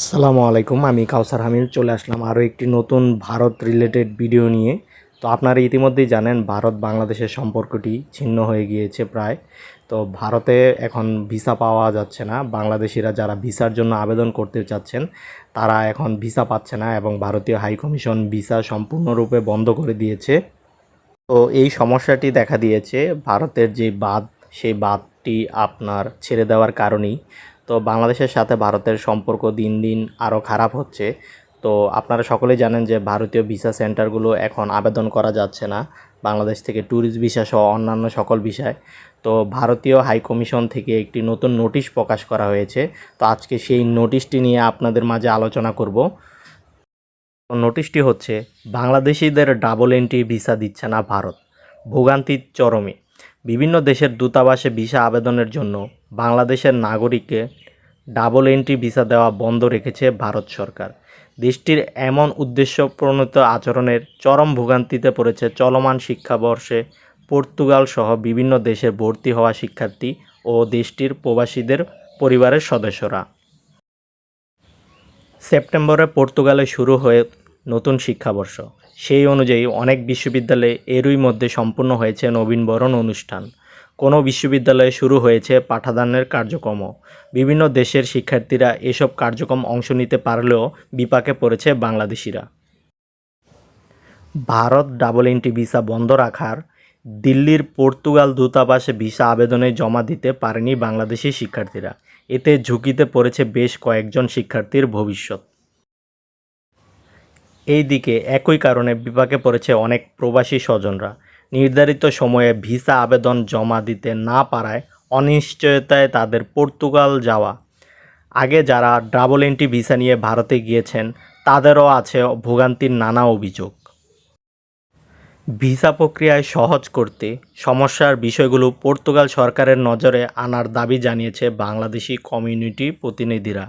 আসসালামু আলাইকুম, আমি কাউসার হামিদ, চলে আসলাম আরও একটি নতুন ভারত রিলেটেড ভিডিও নিয়ে। তো আপনারা ইতিমধ্যেই জানেন, ভারত বাংলাদেশের সম্পর্কটি ছিন্ন হয়ে গিয়েছে প্রায়। তো ভারতে এখন ভিসা পাওয়া যাচ্ছে না। বাংলাদেশিরা যারা ভিসার জন্য আবেদন করতে চাচ্ছেন, তারা এখন ভিসা পাচ্ছে না এবং ভারতীয় হাই কমিশন ভিসা সম্পূর্ণরূপে বন্ধ করে দিয়েছে। তো এই সমস্যাটি দেখা দিয়েছে। ভারতের যে বাঁধ, সেই বাঁধটি আপনার ছেড়ে দেওয়ার কারণেই তো বাংলাদেশের সাথে ভারতের সম্পর্ক দিন দিন আরও খারাপ হচ্ছে। তো আপনারা সকলেই জানেন যে ভারতীয় ভিসা সেন্টারগুলো এখন আবেদন করা যাচ্ছে না। বাংলাদেশ থেকে ট্যুরিস্ট ভিসা সহ অন্যান্য সকল বিষয় তো ভারতীয় হাই কমিশন থেকে একটি নতুন নোটিশ প্রকাশ করা হয়েছে। তো আজকে সেই নোটিশটি নিয়ে আপনাদের মাঝে আলোচনা করব। নোটিশটি হচ্ছে, বাংলাদেশিদের ডাবল এন্ট্রি ভিসা দিচ্ছে না ভারত। ভোগান্তির চরমে। বিভিন্ন দেশের দূতাবাসে ভিসা আবেদনের জন্য বাংলাদেশের নাগরিককে ডাবল এন্ট্রি ভিসা দেওয়া বন্ধ রেখেছে ভারত সরকার। দেশটির এমন উদ্দেশ্য প্রণীত আচরণের চরম ভোগান্তিতে পড়েছে চলমান শিক্ষাবর্ষে পর্তুগাল সহ বিভিন্ন দেশে ভর্তি হওয়া শিক্ষার্থী ও দেশটির প্রবাসীদের পরিবারের সদস্যরা। সেপ্টেম্বরে পর্তুগালে শুরু হয়ে নতুন শিক্ষাবর্ষ। সেই অনুযায়ী অনেক বিশ্ববিদ্যালয়ে এরই মধ্যে সম্পূর্ণ হয়েছে নবীনবরণ অনুষ্ঠান। কোনো বিশ্ববিদ্যালয়ে শুরু হয়েছে পাঠাদানের কার্যক্রম বিভিন্ন দেশের শিক্ষার্থীরা এসব কার্যক্রম অংশ নিতে পারলেও বিপাকে পড়েছে বাংলাদেশিরা। ভারত ডাবল এন্ট্রি ভিসা বন্ধ রাখার, দিল্লির পর্তুগাল দূতাবাসে ভিসা আবেদনে জমা দিতে পারেনি বাংলাদেশি শিক্ষার্থীরা। এতে ঝুঁকিতে পড়েছে বেশ কয়েকজন শিক্ষার্থীর ভবিষ্যৎ। এই দিকে একই কারণে বিপাকে পড়েছে অনেক প্রবাসী স্বজনরা। নির্ধারিত সময়ে ভিসা আবেদন জমা দিতে না পারায় অনিশ্চয়তায় তাদের পর্তুগাল যাওয়া। আগে যারা ডাবল এন্ট্রি ভিসা নিয়ে ভারতে গিয়েছেন, তাদেরও আছে ভোগান্তির নানা অভিযোগ। ভিসা প্রক্রিয়ায় সহজ করতে সমস্যার বিষয়গুলো পর্তুগাল সরকারের নজরে আনার দাবি জানিয়েছে বাংলাদেশি কমিউনিটি প্রতিনিধিরা।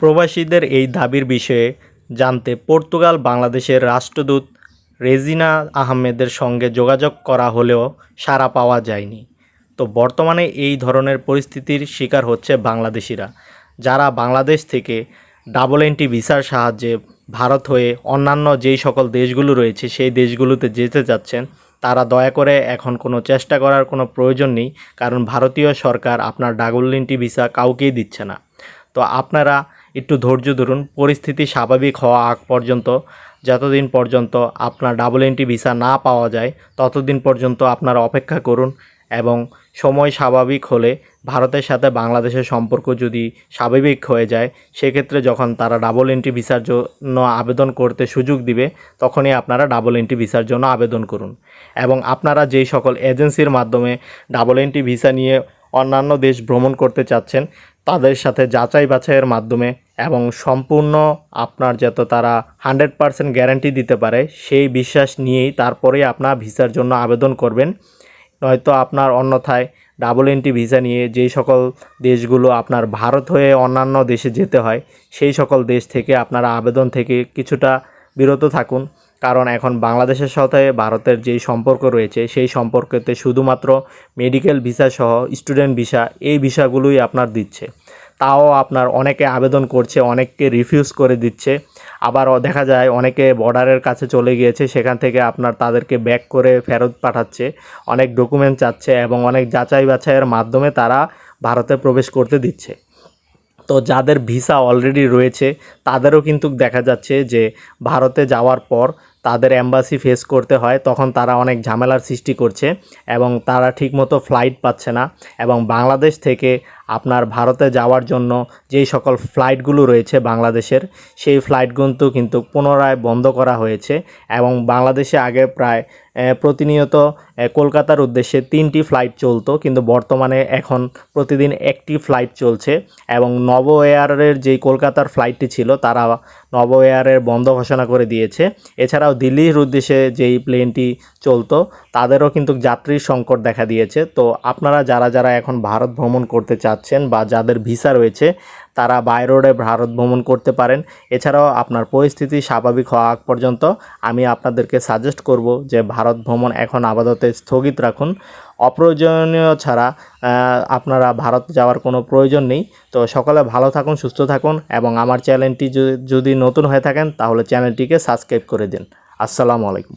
প্রবাসীদের এই দাবির বিষয়ে জানতে পর্তুগাল বাংলাদেশের রাষ্ট্রদূত রেজিনা আহমেদের সঙ্গে যোগাযোগ করা হলেও সাড়া পাওয়া যায়নি। তো বর্তমানে এই ধরনের পরিস্থিতির শিকার হচ্ছে বাংলাদেশিরা। যারা বাংলাদেশ থেকে ডাবল এন্ট্রি ভিসার সাহায্যে ভারত হয়ে অন্যান্য যেই সকল দেশগুলো রয়েছে, সেই দেশগুলোতে যেতে যাচ্ছেন তারা দয়া করে এখন কোনো চেষ্টা করার কোনো প্রয়োজন নেই, কারণ ভারতীয় সরকার আপনার ডাবল এন্ট্রি ভিসা কাউকেই দিচ্ছে না। তো আপনারা একটু ধৈর্য ধরুন। পরিস্থিতি স্বাভাবিক হওয়া আগ পর্যন্ত। যতদিন পর্যন্ত আপনার ডাবল এন্ট্রি ভিসা না পাওয়া যায়, ততদিন পর্যন্ত আপনারা অপেক্ষা করুন এবং সময় স্বাভাবিক হলে ভারতের সাথে বাংলাদেশের সম্পর্ক যদি স্বাভাবিক হয়ে যায়, সেক্ষেত্রে যখন তারা ডাবল এন্ট্রি ভিসার জন্য আবেদন করতে সুযোগ দিবে, তখনই আপনারা ডাবল এন্ট্রি ভিসার জন্য আবেদন করুন। এবং আপনারা যেই সকল এজেন্সির মাধ্যমে ডাবল এন্ট্রি ভিসা নিয়ে অন্যান্য দেশ ভ্রমণ করতে চাচ্ছেন, তাদের সাথে যাচাই বাছাইয়ের মাধ্যমে এবং সম্পূর্ণ আপনার যাতে তারা হান্ড্রেড পারসেন্ট গ্যারান্টি দিতে পারে, সেই বিশ্বাস নিয়েই তারপরেই আপনার ভিসার জন্য আবেদন করবেন। নয়তো আপনার অন্যথায় ডাবল এন্ট্রি ভিসা নিয়ে যেই সকল দেশগুলো আপনার ভারত হয়ে অন্যান্য দেশে যেতে হয়, সেই সকল দেশ থেকে আপনারা আবেদন থেকে কিছুটা বিরত থাকুন। কারণ এখন বাংলাদেশের সাথে ভারতের যেই সম্পর্ক রয়েছে, সেই সম্পর্কেতে শুধুমাত্র মেডিকেল ভিসা সহ স্টুডেন্ট ভিসা এই ভিসাগুলোই আপনার দিচ্ছে। তাও আপনার অনেকে আবেদন করছে, অনেককে রিফিউজ করে দিচ্ছে। আবার দেখা যায় অনেকে বর্ডারের কাছে চলে গিয়েছে, সেখান থেকে আপনার তাদেরকে ব্যাক করে ফেরত পাঠাচ্ছে। অনেক ডকুমেন্ট চাচ্ছে এবং অনেক যাচাই বাছাইয়ের মাধ্যমে তারা ভারতে প্রবেশ করতে দিচ্ছে। তো যাদের ভিসা অলরেডি রয়েছে, তাদেরও কিন্তু দেখা যাচ্ছে যে ভারতে যাওয়ার পর তাদের অ্যাম্বাসি ফেস করতে হয়, তখন তারা অনেক ঝামেলার সৃষ্টি করছে এবং তারা ঠিকমতো ফ্লাইট পাচ্ছে না এবং বাংলাদেশ থেকে আপনার ভারতে যাওয়ার জন্য যেই সকল ফ্লাইটগুলো রয়েছে বাংলাদেশের, সেই ফ্লাইটগুলো কিন্তু পুনরায় বন্ধ করা হয়েছে এবং বাংলাদেশে আগে প্রায় প্রতিনিয়ত কলকাতার উদ্দেশ্যে তিনটি ফ্লাইট চলতো, কিন্তু বর্তমানে এখন প্রতিদিন একটি ফ্লাইট চলছে এবং নব এয়ারের যেই কলকাতার ফ্লাইটটি ছিল, তারা নব এয়ারের বন্ধ ঘোষণা করে দিয়েছে। এছাড়াও দিল্লির উদ্দেশ্যে যেই প্লেনটি চলতো, তাদেরও কিন্তু যাত্রীর সংকট দেখা দিয়েছে। তো আপনারা যারা যারা এখন ভারত ভ্রমণ করতে চাচ্ছেন বা যাদের ভিসা রয়েছে, তারা বাই রোডে ভারত ভ্রমণ করতে পারেন। এছাড়াও আপনার পরিস্থিতি স্বাভাবিক হওয়া আগ পর্যন্ত আমি আপনাদেরকে সাজেস্ট করব যে ভারত ভ্রমণ এখন আপাতত স্থগিত রাখুন। অপ্রয়োজনীয় ছাড়া আপনারা ভারত যাওয়ার কোনো প্রয়োজন নেই। তো সকলে ভালো থাকুন, সুস্থ থাকুন এবং আমার চ্যানেলটি যদি নতুন হয়ে থাকেন, তাহলে চ্যানেলটিকে সাবস্ক্রাইব করে দিন। আসসালামু আলাইকুম।